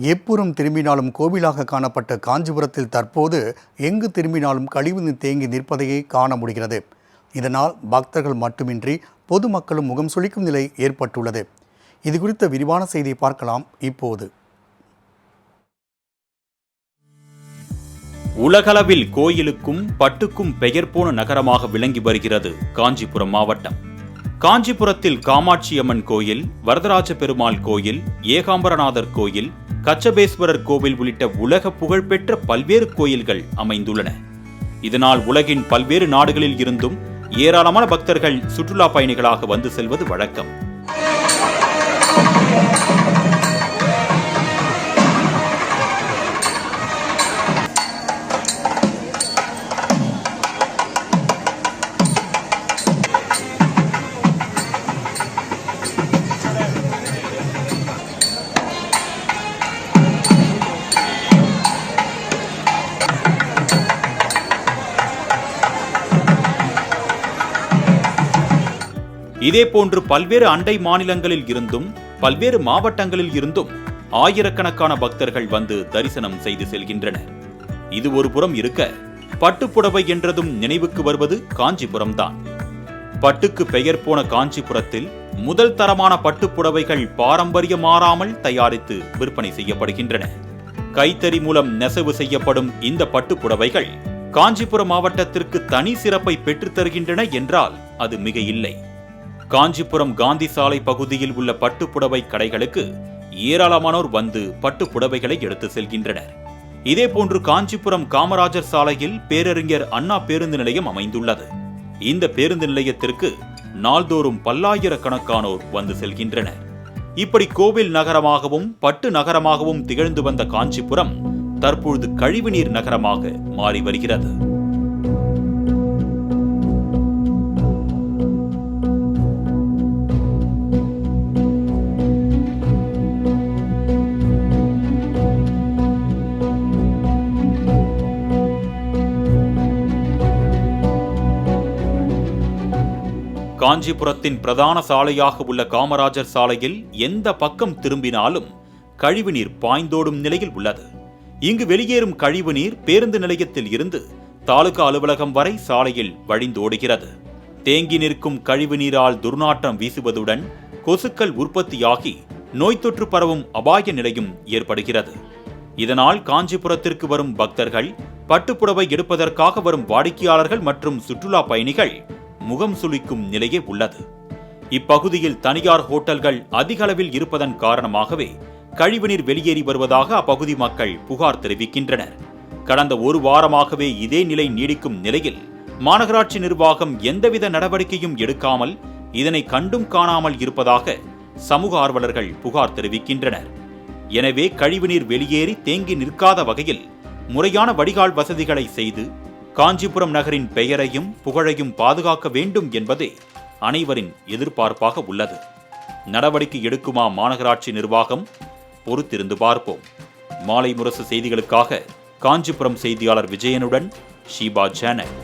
எப்புறம் திரும்பினாலும் கோவிலாக காணப்பட்ட காஞ்சிபுரத்தில் தற்போது எங்கு திரும்பினாலும் கழிவுநீர் தேங்கி நிற்பதையே காண முடிகிறது. இதனால் பக்தர்கள் மட்டுமின்றி பொதுமக்களும் முகம் சுளிக்கும் நிலை ஏற்பட்டுள்ளது. இது குறித்த விரிவான செய்தியை பார்க்கலாம் இப்போது. உலகளவில் கோயிலுக்கும் பட்டுக்கும் பெயர் போன நகரமாக விளங்கி வருகிறது காஞ்சிபுரம் மாவட்டம். காஞ்சிபுரத்தில் காமாட்சியம்மன் கோயில் வரதராஜ பெருமாள் கோயில் ஏகாம்பரநாதர் கோயில் கச்சபேஸ்வரர் கோவில் உள்ளிட்ட உலக புகழ்பெற்ற பல்வேறு கோயில்கள் அமைந்துள்ளன. இதனால் உலகின் பல்வேறு நாடுகளில் இருந்தும் ஏராளமான பக்தர்கள் சுற்றுலா பயணிகளாக வந்து செல்வது வழக்கம். இதேபோன்று பல்வேறு அண்டை மாநிலங்களில் இருந்தும் பல்வேறு மாவட்டங்களில் இருந்தும் ஆயிரக்கணக்கான பக்தர்கள் வந்து தரிசனம் செய்து செல்கின்றனர். இது ஒரு புறம் இருக்க பட்டுப்புடவை என்றதும் நினைவுக்கு வருவது காஞ்சிபுரம் தான் பட்டுக்கு பெயர் போன காஞ்சிபுரத்தில் முதல் தரமான பட்டுப்புடவைகள் பாரம்பரியம் மாறாமல் தயாரித்து விற்பனை செய்யப்படுகின்றன. கைத்தறி மூலம் நெசவு செய்யப்படும் இந்த பட்டுப்புடவைகள் காஞ்சிபுரம் மாவட்டத்திற்கு தனி சிறப்பை பெற்றுத் தருகின்றன என்றால் அது மிக இல்லை காஞ்சிபுரம் காந்தி சாலை பகுதியில் உள்ள பட்டுப்புடவை கடைகளுக்கு ஏராளமானோர் வந்து பட்டுப்புடவைகளை எடுத்து செல்கின்றனர். இதேபோன்று காஞ்சிபுரம் காமராஜர் சாலையில் பேரறிஞர் அண்ணா பேருந்து நிலையம் அமைந்துள்ளது. இந்த பேருந்து நிலையத்திற்கு நாள்தோறும் பல்லாயிரக்கணக்கானோர் வந்து செல்கின்றனர். இப்படி கோவில் நகரமாகவும் பட்டு நகரமாகவும் திகழ்ந்து வந்த காஞ்சிபுரம் தற்பொழுது கழிவுநீர் நகரமாக மாறி வருகிறது. காஞ்சிபுரத்தின் பிரதான சாலையாக உள்ள காமராஜர் சாலையில் எந்த பக்கம் திரும்பினாலும் கழிவுநீர் பாய்ந்தோடும் நிலையில் உள்ளது. இங்கு வெளியேறும் கழிவுநீர் பேருந்து நிலையத்தில் இருந்து தாலுகா அலுவலகம் வரை சாலையில் வழிந்தோடுகிறது. தேங்கி நிற்கும் கழிவுநீரால் துர்நாற்றம் வீசுவதுடன் கொசுக்கள் உற்பத்தியாகி நோய் தொற்று பரவும் அபாய நிலையும் ஏற்படுகிறது. இதனால் காஞ்சிபுரத்திற்கு வரும் பக்தர்கள் பட்டுப்புடவை எடுப்பதற்காக வரும் வாடிக்கையாளர்கள் மற்றும் சுற்றுலா பயணிகள் முகம் சுளிக்கும் நிலையே உள்ளது. இப்பகுதியில் தனியார் ஹோட்டல்கள் அதிக அளவில் இருப்பதன் காரணமாகவே கழிவுநீர் வெளியேறி வருவதாக அப்பகுதி மக்கள் புகார் தெரிவிக்கின்றனர். கடந்த ஒரு வாரமாகவே இதே நிலை நீடிக்கும் நிலையில் மாநகராட்சி நிர்வாகம் எந்தவித நடவடிக்கையும் எடுக்காமல் இதனை கண்டும் காணாமல் இருப்பதாக சமூக ஆர்வலர்கள் புகார் தெரிவிக்கின்றனர். எனவே கழிவுநீர் வெளியேறி தேங்கி நிற்காத வகையில் முறையான வடிகால் வசதிகளை செய்து காஞ்சிபுரம் நகரின் பெயரையும் புகழையும் பாதுகாக்க வேண்டும் என்பதே அனைவரின் எதிர்பார்ப்பாக உள்ளது. நடவடிக்கை எடுக்குமா மாநகராட்சி நிர்வாகம்? பொறுத்திருந்து பார்ப்போம். மாலை முரசு செய்திகளுக்காக காஞ்சிபுரம் செய்தியாளர் விஜயனுடன் ஷீபா சேனல்.